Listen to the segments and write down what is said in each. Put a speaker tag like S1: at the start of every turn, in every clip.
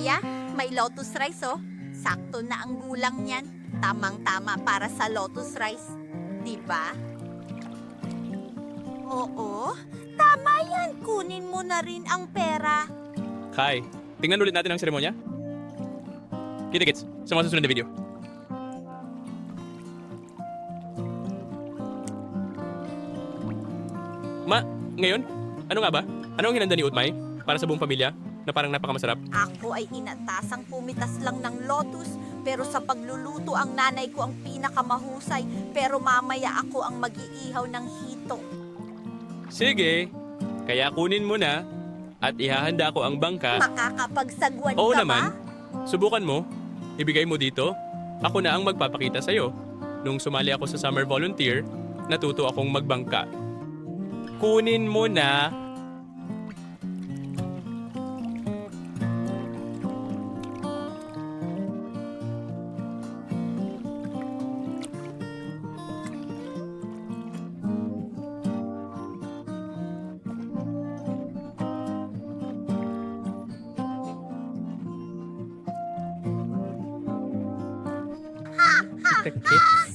S1: Kuya, may lotus rice oh. Sakto na ang gulang niyan. Tamang-tama para sa lotus rice. Di ba? Oo. Tama yan. Kunin mo na rin ang pera.
S2: Kai, tingnan ulit natin ang seremonya. Kita-kits sa mga susunod na video. Ma, ngayon, ano nga ba? Ano ang hinanda ni Utmay para sa buong pamilya na parang napakamasarap?
S1: Ako ay inatasang pumitas lang ng lotus, pero sa pagluluto ang nanay ko ang pinakamahusay, pero mamaya ako ang mag-iihaw ng hito.
S2: Sige, kaya kunin mo na at ihahanda ko ang bangka.
S1: Makakapagsagwan
S2: Oo
S1: ka
S2: naman.
S1: ba?
S2: Subukan mo, ibigay mo dito. Ako na ang magpapakita sa'yo. Nung sumali ako sa summer volunteer, natuto akong magbangka. Kunin mo na.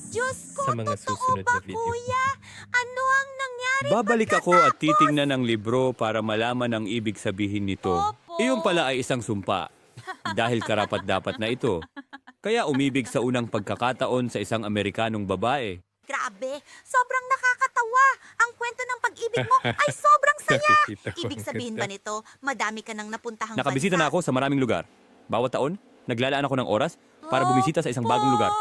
S1: Diyos ko,
S2: Sa mga
S1: totoo
S2: susunod
S1: ba,
S2: na video.
S1: kuya? Ano ang nangyari?
S3: Babalik ako at titingnan ang libro para malaman ang ibig sabihin nito.
S1: Opo.
S3: Iyon pala ay isang sumpa. Dahil karapat-dapat na ito. Kaya umibig sa unang pagkakataon sa isang Amerikanong babae.
S1: Grabe, sobrang nakakatawa. Ang kwento ng pag-ibig mo ay sobrang saya.
S2: Nakikita ko
S1: Ibig
S2: ang
S1: sabihin ba nito, madami ka nang napuntahang
S3: Nakabisita
S1: bansa?
S3: na ako sa maraming lugar. Bawat taon, naglalaan ako ng oras para bumisita sa isang bagong lugar.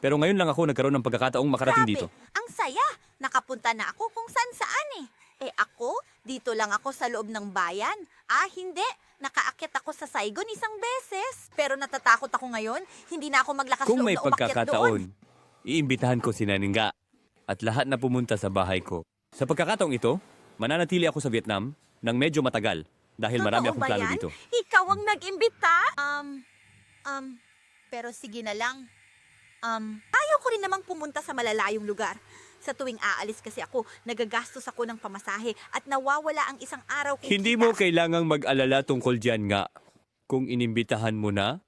S3: Pero ngayon lang ako nagkaroon ng pagkakataong makarating
S1: grabe,
S3: dito.
S1: Ang saya. Nakapunta na ako kung saan saan eh. Eh ako, dito lang ako sa loob ng bayan. Ah, hindi. Nakaakyat ako sa Saigon isang beses. Pero natatakot ako ngayon. Hindi na ako maglakas
S3: Kung
S1: loob
S3: may
S1: na umakyat doon.
S3: pagkakataon, iimbitahan ko si Naninga at lahat na pumunta sa bahay ko. Sa pagkakataong ito, mananatili ako sa Vietnam ng medyo matagal dahil marami
S1: Totoo
S3: akong
S1: ba
S3: plano
S1: yan?
S3: dito.
S1: Ikaw ang nag-imbita? Um, um, pero sige na lang. Um, ayaw ko rin namang pumunta sa malalayong lugar. Sa tuwing aalis kasi ako, nagagastos ako ng pamasahe at nawawala ang isang araw kay
S3: Hindi mo kailangang mag-alala tungkol dyan nga. Kung inimbitahan mo na,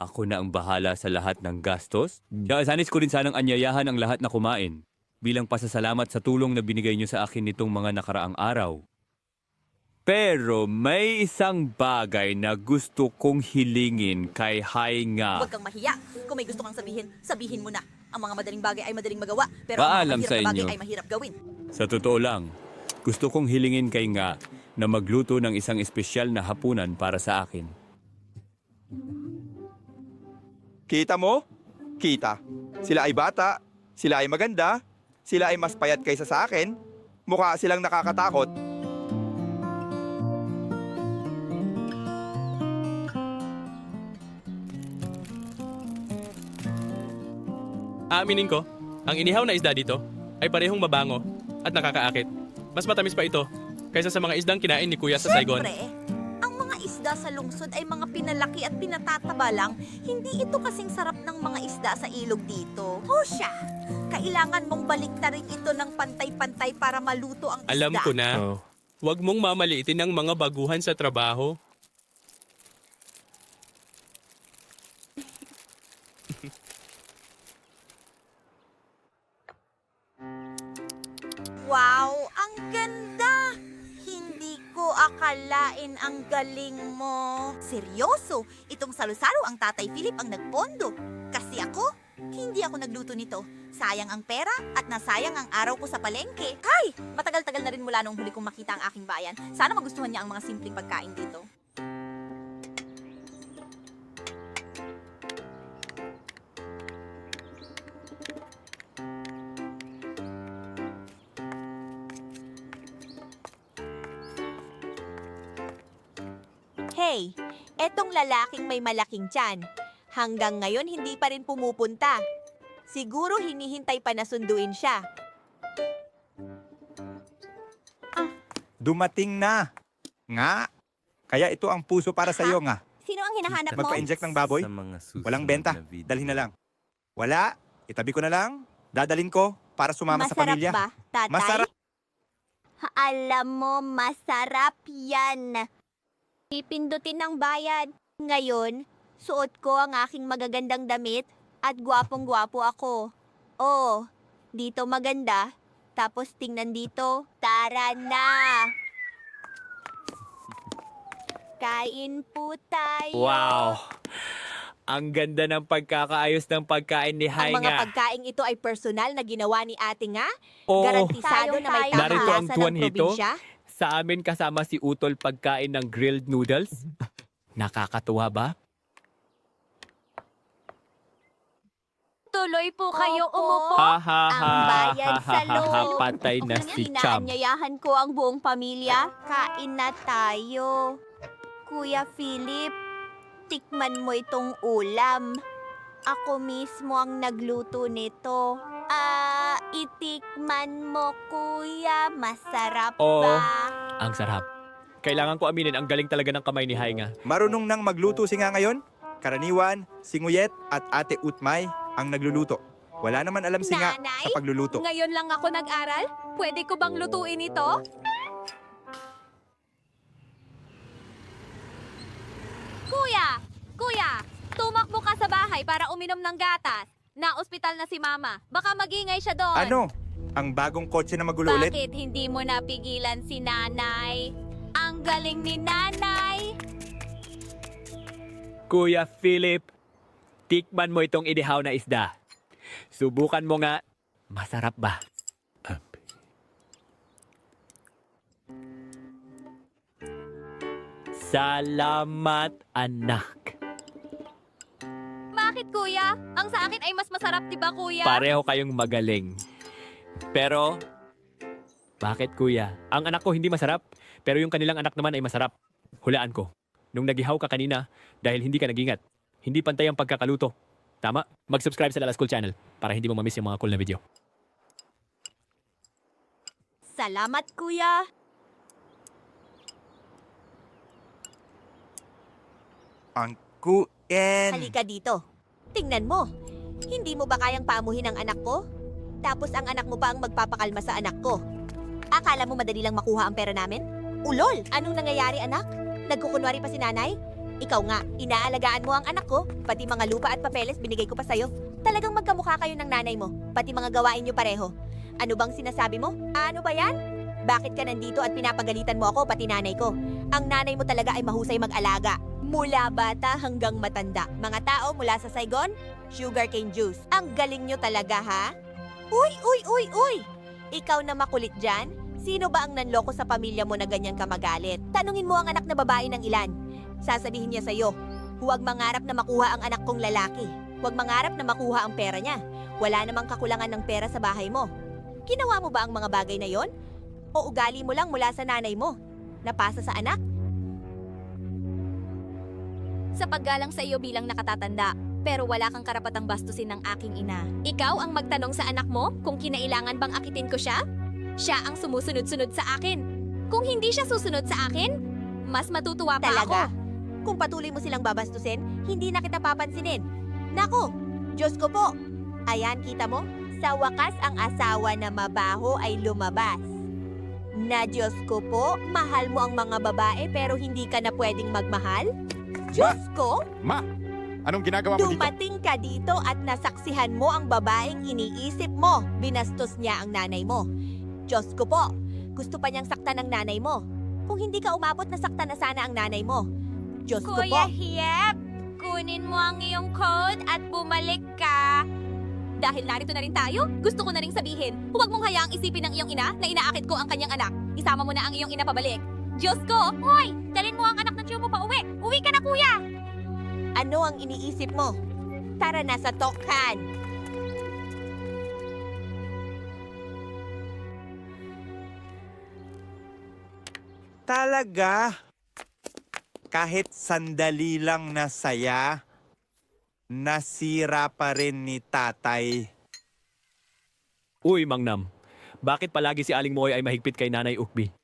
S3: ako na ang bahala sa lahat ng gastos. Sanis ko rin sanang anyayahan ang lahat na kumain bilang pasasalamat sa tulong na binigay niyo sa akin nitong mga nakaraang araw. Pero may isang bagay na gusto kong hilingin kay Hai nga.
S1: Huwag kang mahiya. Kung may gusto kang sabihin, sabihin mo na. Ang mga madaling bagay ay madaling magawa, pero
S3: Paalam
S1: ang mga
S3: sa
S1: mahirap na bagay
S3: inyo.
S1: ay mahirap gawin.
S3: Sa totoo lang, gusto kong hilingin kay nga na magluto ng isang espesyal na hapunan para sa akin.
S4: Kita mo? Kita. Sila ay bata, sila ay maganda, sila ay mas payat kaysa sa akin, mukha silang nakakatakot.
S2: Aaminin ko, ang inihaw na isda dito ay parehong mabango at nakakaakit. Mas matamis pa ito kaysa sa mga isdang kinain ni Kuya sa Saigon.
S1: Siyempre, ang mga isda sa lungsod ay mga pinalaki at pinatataba lang. Hindi ito kasing sarap ng mga isda sa ilog dito. Husya! Kailangan mong baliktarin ito ng pantay-pantay para maluto ang isda.
S2: Alam ko na, huwag mong mamaliitin ang mga baguhan sa trabaho.
S1: akalain ang galing mo. Seryoso, itong salusalo ang tatay Philip ang nagpondo. Kasi ako, hindi ako nagluto nito. Sayang ang pera at nasayang ang araw ko sa palengke. Kay, matagal-tagal na rin mula nung huli kong makita ang aking bayan. Sana magustuhan niya ang mga simpleng pagkain dito. Hey, etong lalaking may malaking tiyan. Hanggang ngayon hindi pa rin pumupunta. Siguro hinihintay pa na sunduin siya.
S4: Dumating na. Nga. Kaya ito ang puso para sa iyo nga.
S1: Sino ang hinahanap mo?
S4: Magpa-inject ng baboy? Walang benta. Dalhin na lang. Wala. Itabi ko na lang. Dadalin ko para sumama sa
S1: Masarap
S4: pamilya.
S1: ba, tatay?
S4: Masarap.
S1: Alam mo, masarap yan. Ipindutin ng bayad.
S5: Ngayon, suot ko ang aking magagandang damit at gwapong-gwapo ako. Oh, dito maganda. Tapos tingnan dito. Tara na! Kain po tayo.
S6: Wow! Ang ganda ng pagkakaayos ng pagkain ni
S5: Ang mga pagkain ito ay personal na ginawa ni ate nga.
S6: Oo,
S5: Garantisado
S7: Tayo,
S5: na may
S7: tayo.
S6: Narito ang
S5: tamang
S6: tuwan
S5: ng
S6: nito.
S5: probinsya.
S6: Sa amin kasama si Utol pagkain ng grilled noodles. Nakakatuwa ba?
S7: Tuloy po kayo
S5: Opo.
S7: umupo.
S6: Ha ha
S5: Ang
S6: ha
S5: bayad
S6: ha
S5: sa
S6: ha ha ha
S5: loob.
S6: patay na si Cham.
S5: Inaanyayahan ko ang buong pamilya. Kain na tayo. Kuya Philip, tikman mo itong ulam. Ako mismo ang nagluto nito. Ah, itikman mo, kuya. Masarap
S6: Oo.
S5: ba?
S6: Ang sarap. Kailangan ko aminin, ang galing talaga ng kamay ni Hainga.
S8: Marunong nang magluto si nga ngayon? Karaniwan, si Nguyet at Ate Utmay ang nagluluto. Wala naman alam si nga
S5: Nanay?
S8: sa pagluluto.
S7: Ngayon lang ako nag-aral. Pwede ko bang lutuin ito? Kuya! Kuya! Tumakbo ka sa bahay para uminom ng gatas. Na ospital na si Mama. Baka magingay siya doon.
S8: Ano? Ang bagong kotse na magulo ulit?
S7: Bakit hindi mo napigilan si Nanay? Ang galing ni Nanay!
S6: Kuya Philip, tikman mo itong inihaw na isda. Subukan mo nga, masarap ba? Salamat, anak.
S7: Ang sa akin ay mas masarap, di ba kuya?
S6: Pareho kayong magaling. Pero, bakit kuya? Ang anak ko hindi masarap, pero yung kanilang anak naman ay masarap. Hulaan ko. Nung nagihaw ka kanina, dahil hindi ka nagingat, hindi pantay ang pagkakaluto. Tama? Mag-subscribe sa Lala School Channel para hindi mo mamiss yung mga cool na video.
S5: Salamat, kuya.
S8: Ang kuen.
S5: Halika dito. Tingnan mo. Hindi mo ba kayang paamuhin ang anak ko? Tapos ang anak mo pa ang magpapakalma sa anak ko. Akala mo madali lang makuha ang pera namin? Ulol! Anong nangyayari, anak? Nagkukunwari pa si nanay? Ikaw nga, inaalagaan mo ang anak ko, pati mga lupa at papeles binigay ko pa sa'yo. Talagang magkamukha kayo ng nanay mo, pati mga gawain niyo pareho. Ano bang sinasabi mo? Ano ba yan? Bakit ka nandito at pinapagalitan mo ako pati nanay ko? Ang nanay mo talaga ay mahusay mag-alaga. Mula bata hanggang matanda. Mga tao mula sa Saigon, sugarcane juice. Ang galing nyo talaga, ha? Uy, uy, uy, uy! Ikaw na makulit dyan? Sino ba ang nanloko sa pamilya mo na ganyan ka magalit? Tanungin mo ang anak na babae ng ilan. Sasabihin niya sa'yo, huwag mangarap na makuha ang anak kong lalaki. Huwag mangarap na makuha ang pera niya. Wala namang kakulangan ng pera sa bahay mo. Ginawa mo ba ang mga bagay na yon? O ugali mo lang mula sa nanay mo? Napasa sa anak?
S7: sa paggalang sa iyo bilang nakatatanda, pero wala kang karapatang bastusin ng aking ina. Ikaw ang magtanong sa anak mo kung kinailangan bang akitin ko siya? Siya ang sumusunod-sunod sa akin. Kung hindi siya susunod sa akin, mas matutuwa pa
S5: Talaga?
S7: ako.
S5: Kung patuloy mo silang babastusin, hindi na kita papansinin. Nako, Diyos ko po. Ayan, kita mo? Sa wakas, ang asawa na mabaho ay lumabas. Na Diyos ko po, mahal mo ang mga babae pero hindi ka na pwedeng magmahal? Diyos ko,
S9: Ma, anong ginagawa mo dito?
S5: dumating ka dito at nasaksihan mo ang babaeng iniisip mo. Binastos niya ang nanay mo. Diyos ko po, gusto pa niyang saktan ang nanay mo. Kung hindi ka umabot, nasaktan na sana ang nanay mo. Diyos ko po.
S7: Kuya Hiep, kunin mo ang iyong code at bumalik ka. Dahil narito na rin tayo, gusto ko na rin sabihin, huwag mong hayaang isipin ng iyong ina na inaakit ko ang kanyang anak. Isama mo na ang iyong ina pabalik. Diyos ko! Hoy! Dalin mo ang anak ng tiyo mo pa uwi! Uwi ka na, kuya!
S5: Ano ang iniisip mo? Tara na sa Tokhan.
S8: Talaga? Kahit sandali lang na saya, nasira pa rin ni tatay.
S6: Uy, Mangnam. Bakit palagi si Aling Moy ay mahigpit kay Nanay Ukbi?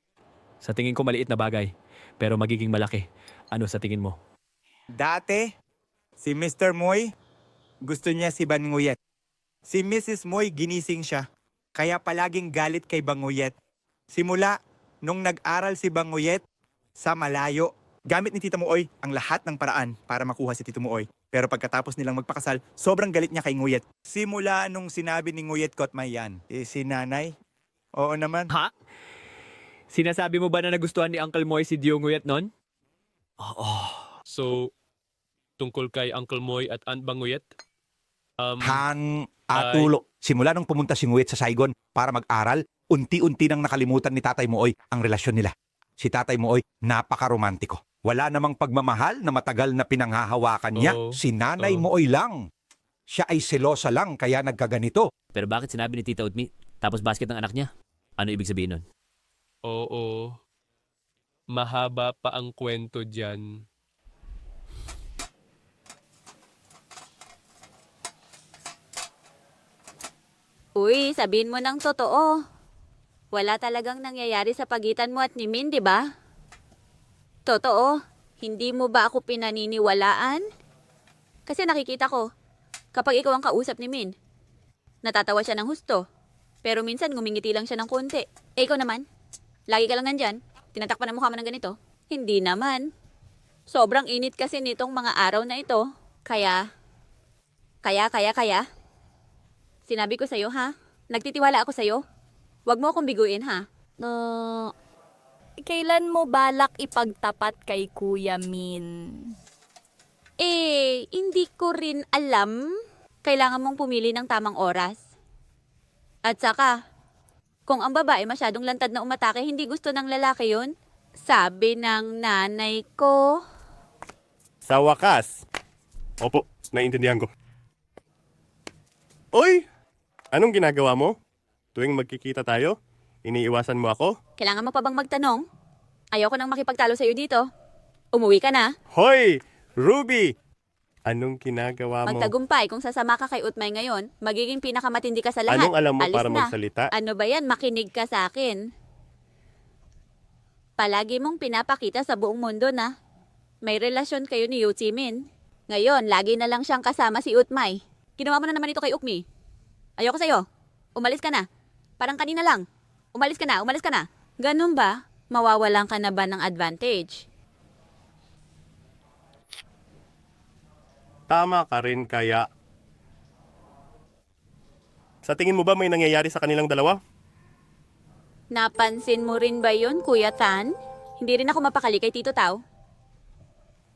S6: Sa tingin ko maliit na bagay, pero magiging malaki. Ano sa tingin mo?
S8: Dati, si Mr. Moy, gusto niya si Banguyet. Si Mrs. Moy ginising siya, kaya palaging galit kay Banguyet. Simula, nung nag-aral si Banguyet, sa malayo, Gamit ni Tita Muoy ang lahat ng paraan para makuha si Tito Muoy. Pero pagkatapos nilang magpakasal, sobrang galit niya kay Nguyet. Simula nung sinabi ni Nguyet Kotmay yan, eh si nanay, oo naman.
S3: Ha? Sinasabi mo ba na nagustuhan ni Uncle Moy si Dionguyat nun?
S2: So, tungkol kay Uncle Moy at Aunt Banguyet? Um,
S9: Han Atulo. Simula nung pumunta si Nguyen sa Saigon para mag-aral, unti-unti nang nakalimutan ni Tatay Mooy ang relasyon nila. Si Tatay Mooy, napaka-romantiko. Wala namang pagmamahal na matagal na pinanghahawakan niya.
S2: Oo.
S9: Si Nanay
S2: Oo.
S9: Mooy lang. Siya ay selosa lang kaya nagkaganito.
S3: Pero bakit sinabi ni Tita Utmi, tapos basket ng anak niya? Ano ibig sabihin nun?
S2: oo. Mahaba pa ang kwento dyan.
S10: Uy, sabihin mo ng totoo. Wala talagang nangyayari sa pagitan mo at ni Min, di ba? Totoo. Hindi mo ba ako pinaniniwalaan? Kasi nakikita ko, kapag ikaw ang kausap ni Min, natatawa siya ng husto. Pero minsan ngumingiti lang siya ng konti. Eh, ikaw naman, lagi ka lang nandyan, tinatakpan ang mukha mo ng ganito. Hindi naman. Sobrang init kasi nitong mga araw na ito. Kaya, kaya, kaya, kaya, Sinabi ko sa'yo, ha? Nagtitiwala ako sa'yo. Huwag mo akong biguin, ha?
S11: No, kailan mo balak ipagtapat kay Kuya Min?
S10: Eh, hindi ko rin alam. Kailangan mong pumili ng tamang oras. At saka, kung ang babae masyadong lantad na umatake, hindi gusto ng lalaki yon. Sabi ng nanay ko.
S12: Sa wakas. Opo, naiintindihan ko. Oy! Anong ginagawa mo? Tuwing magkikita tayo, iniiwasan mo ako?
S10: Kailangan mo pa bang magtanong? Ayoko nang makipagtalo sa'yo dito. Umuwi ka na.
S12: Hoy! Ruby! Anong ginagawa mo?
S10: Magtagumpay kung sasama ka kay Utmay ngayon, magiging pinakamatindi ka sa lahat.
S12: Anong alam mo
S10: Alis
S12: para
S10: na.
S12: magsalita?
S10: Ano ba yan? Makinig ka sa akin. Palagi mong pinapakita sa buong mundo na may relasyon kayo ni Yu Min. Ngayon, lagi na lang siyang kasama si Utmay. Ginawa mo na naman ito kay Ukmi. Ayoko sa'yo. Umalis ka na. Parang kanina lang. Umalis ka na, umalis ka na. Ganun ba? Mawawalan ka na ba ng advantage?
S12: Tama ka rin kaya. Sa tingin mo ba may nangyayari sa kanilang dalawa?
S10: Napansin mo rin ba yun, Kuya Tan? Hindi rin ako mapakali kay Tito Tao.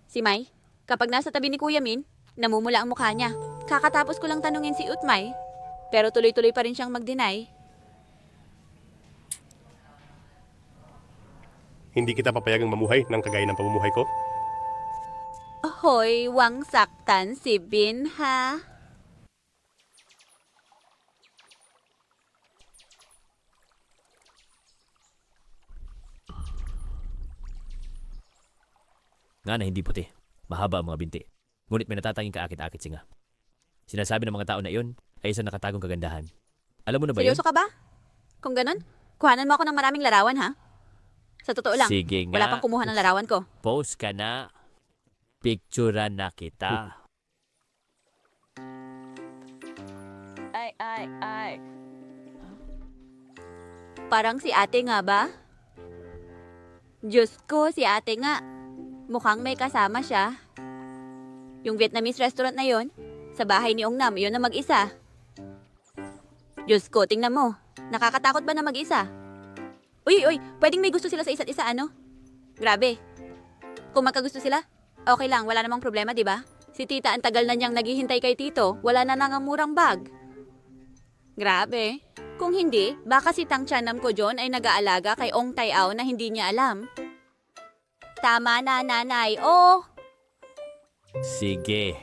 S10: Si Mai, kapag nasa tabi ni Kuya Min, namumula ang mukha niya. Kakatapos ko lang tanungin si Utmay, pero tuloy-tuloy pa rin siyang mag-deny.
S12: Hindi kita papayagang mamuhay ng kagaya ng pamumuhay ko?
S10: Hoy, wang saktan si Bin, ha?
S3: Nga na hindi puti. Mahaba ang mga binti. Ngunit may natatanging kaakit-akit singa. Sinasabi ng mga tao na iyon ay isang nakatagong kagandahan. Alam mo na ba yun?
S10: Seryoso ka ba? Kung ganun, kuhanan mo ako ng maraming larawan, ha? Sa totoo lang,
S3: Sige nga.
S10: wala pang kumuha ng larawan ko.
S3: Post ka na. Picturean na kita.
S11: Ay, ay, ay.
S10: Parang si ate nga ba? Diyos ko, si ate nga. Mukhang may kasama siya. Yung Vietnamese restaurant na yon, sa bahay ni Ong Nam, yun na mag-isa. Diyos ko, tingnan mo. Nakakatakot ba na mag-isa? Uy, uy, pwedeng may gusto sila sa isa't isa, ano? Grabe. Kung magkagusto sila, okay lang, wala namang problema, di ba? Si tita ang tagal na niyang naghihintay kay tito, wala na nangamurang bag. Grabe. Kung hindi, baka si Tang Chanam ko John ay nag-aalaga kay Ong Tai Ao na hindi niya alam. Tama na, nanay. Oh,
S3: Sige.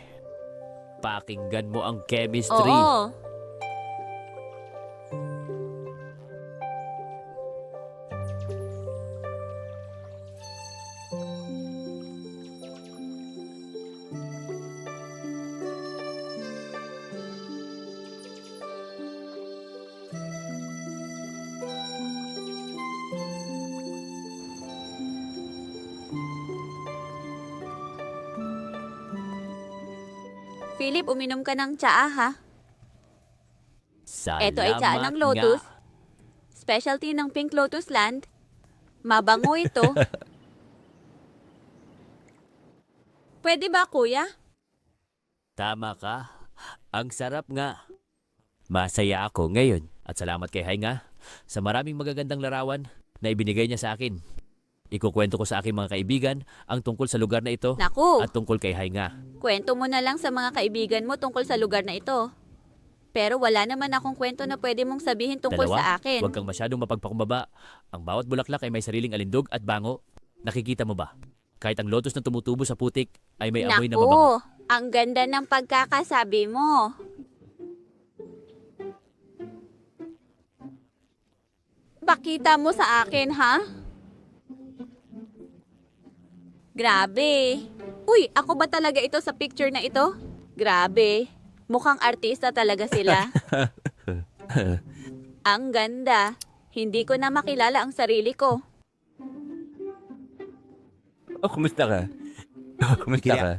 S3: Pakinggan mo ang chemistry.
S10: oo. Philip, uminom ka ng tsaa, ha?
S3: Salamat
S10: Ito ay tsaa ng Lotus.
S3: nga.
S10: Specialty ng Pink Lotus Land. Mabango ito. Pwede ba, kuya?
S13: Tama ka. Ang sarap nga. Masaya ako ngayon at salamat kay Hainga sa maraming magagandang larawan na ibinigay niya sa akin. Ikukwento ko sa aking mga kaibigan ang tungkol sa lugar na ito
S10: Naku,
S13: at tungkol kay Hainga.
S10: kwento mo na lang sa mga kaibigan mo tungkol sa lugar na ito. Pero wala naman akong kwento na pwede mong sabihin tungkol
S13: Dalawa,
S10: sa akin.
S13: Huwag kang masyadong mapagpakumbaba. Ang bawat bulaklak ay may sariling alindog at bango. Nakikita mo ba? Kahit ang lotus na tumutubo sa putik ay may amoy na mabango.
S10: Naku, ang ganda ng pagkakasabi mo. Pakita mo sa akin, ha? Grabe. Uy, ako ba talaga ito sa picture na ito? Grabe. Mukhang artista talaga sila. ang ganda. Hindi ko na makilala ang sarili ko.
S13: Oh, kumusta ka? Oh, kumusta
S14: Kila-
S13: ka?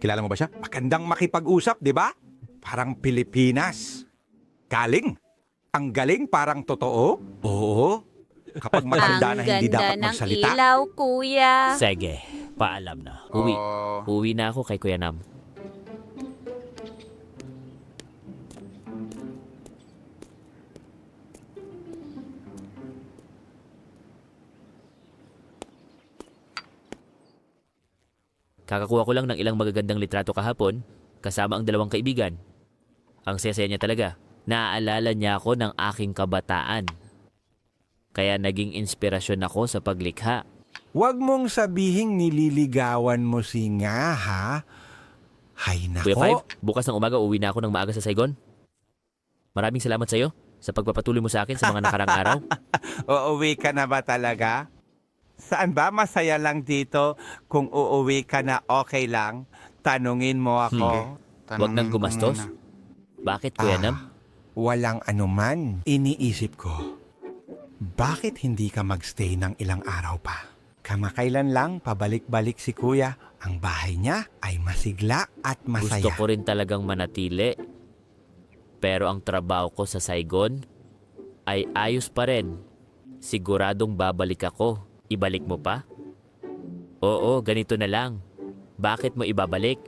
S14: Kilala mo ba siya? Magandang makipag-usap, di ba? Parang Pilipinas. Galing. Ang galing parang totoo. Oo. Kapag matanda na
S10: ang
S14: hindi
S10: ganda
S14: dapat
S10: ng
S14: magsalita.
S10: ilaw, kuya.
S13: Sige, paalam na. Uwi. Uwi na ako kay Kuya Nam. Kakakuha ko lang ng ilang magagandang litrato kahapon kasama ang dalawang kaibigan. Ang saya niya talaga. Naaalala niya ako ng aking kabataan. Kaya naging inspirasyon ako sa paglikha.
S9: Huwag mong sabihing nililigawan mo si nga, ha? Hay
S13: Kuya
S9: nako.
S13: Five, bukas ng umaga uwi na ako ng maaga sa Saigon. Maraming salamat sa iyo sa pagpapatuloy mo sa akin sa mga nakarang araw.
S9: Uuwi ka na ba talaga? Saan ba masaya lang dito? Kung uuwi ka na okay lang, tanungin mo ako.
S13: Huwag nang gumastos. Bakit, Kuya
S9: Ah.
S13: Nam?
S9: Walang anuman. Iniisip ko, bakit hindi ka magstay ng ilang araw pa? Kamakailan lang pabalik-balik si kuya. Ang bahay niya ay masigla at masaya.
S13: Gusto ko rin talagang manatili. Pero ang trabaho ko sa Saigon ay ayos pa rin. Siguradong babalik ako. Ibalik mo pa? Oo, ganito na lang. Bakit mo ibabalik?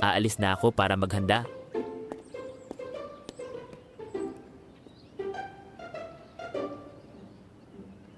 S13: Aalis na ako para maghanda.